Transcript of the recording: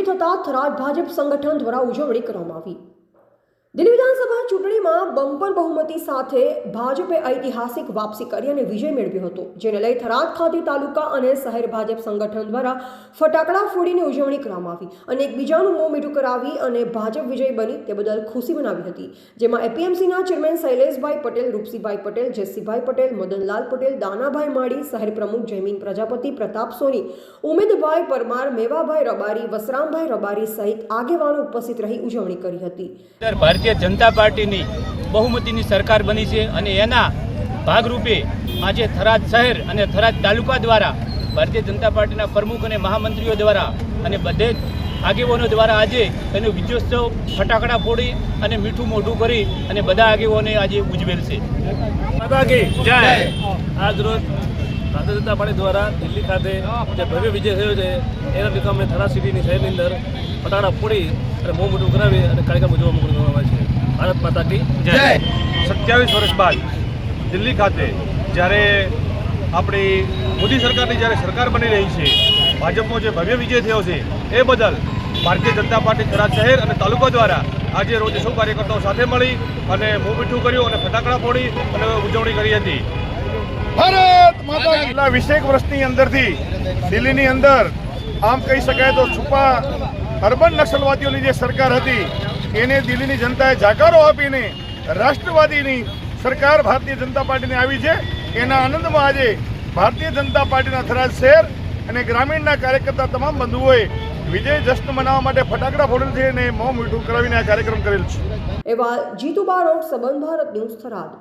વિજય થતાં થરાદ ભાજપ સંગઠન દ્વારા ઉજવણી કરવામાં આવી. દિલ્હી વિધાનસભા ચૂંટણીમાં બમ્પર બહુમતી સાથે ભાજપે ઐતિહાસિક વાપસી કરી અને વિજય મેળવ્યો હતો, જેને લઈ થરાદ ખાતે તાલુકા અને શહેર ભાજપ સંગઠન દ્વારા ફટાકડા ફોડીને ઉજવણી કરવામાં આવી અને એકબીજાનું મોં મીઠું કરાવી અને ભાજપ વિજય બની તે બદલ ખુશી મનાવી હતી. જેમાં એપીએમસીના ચેરમેન શૈલેષભાઈ પટેલ, રૂપસીભાઈ પટેલ જેસીભાઈ પટેલ, મદનલાલ પટેલ, દાનાભાઈ માળી, શહેર પ્રમુખ જયમીન પ્રજાપતિ, પ્રતાપ સોની, ઉમેદભાઈ પરમાર, મેવાભાઈ રબારી, વસરામભાઈ રબારી સહિત આગેવાનો ઉપસ્થિત રહી ઉજવણી કરી હતી. ભારતીય જનતા પાર્ટીની બહુમતીની સરકાર બની છે અને એના ભાગરૂપે આજે થરાદ શહેર અને થરાદ તાલુકા દ્વારા ભારતીય જનતા પાર્ટીના પ્રમુખ અને મહામંત્રીઓ દ્વારા અને બધે જ આગેવાનો દ્વારા આજે એનો વિજયોત્સવ ફટાકડા ફોડી અને મીઠું મોઢું કરી અને બધા આગેવાનોએ આજે ઉજવેલ છે. આજ રોજ ભારતીય જનતા પાર્ટી દ્વારા દિલ્હી ખાતે જે ભવ્ય વિજય થયો છે એના લીધે અમે થરા સિટીની શહેરની અંદર ફટાકડા ફોડી અને મોં મોટું કરાવી અને કાર્યક્રમ ઉજવવા મોકલી કરવામાં આવે છે ભારત માતા કી જય. સત્યાવીસ વર્ષ બાદ દિલ્હી ખાતે જ્યારે આપણી મોદી સરકારની જ્યારે સરકાર બની રહી છે ભાજપનો જે ભવ્ય વિજય થયો છે એ બદલ ભારતીય જનતા પાર્ટી થરાદ શહેર અને તાલુકા દ્વારા આજે રોજ સૌ કાર્યકર્તાઓ સાથે મળી અને મોં મીઠું કર્યું અને ફટાકડા ફોડી અને ઉજવણી કરી હતી. ભારત માતા છેલ્લા વીસેક વર્ષની અંદરથી દિલ્હીની અંદર આમ કહી શકાય તો છુપા અર્બન નક્સલવાદીઓની જે સરકાર હતી એને દિલ્હીની જનતાએ જાકારો આપીને રાષ્ટ્રવાદીની સરકાર ભારતીય જનતા પાર્ટીને આવી છે. એના આનંદમાં આજે ભારતીય જનતા પાર્ટીના થરાદ શહેર અને ગ્રામીણના કાર્યકર્તા તમામ બંધુઓએ વિજય જશ્ન મનાવવા માટે ફટાકડા ફોડેલ છે અને મોં મીઠું કરાવીને આ કાર્યક્રમ કરેલ છે. એવા જીતુબા રોડ સંબંધ ભારત ન્યૂઝ થરાદ.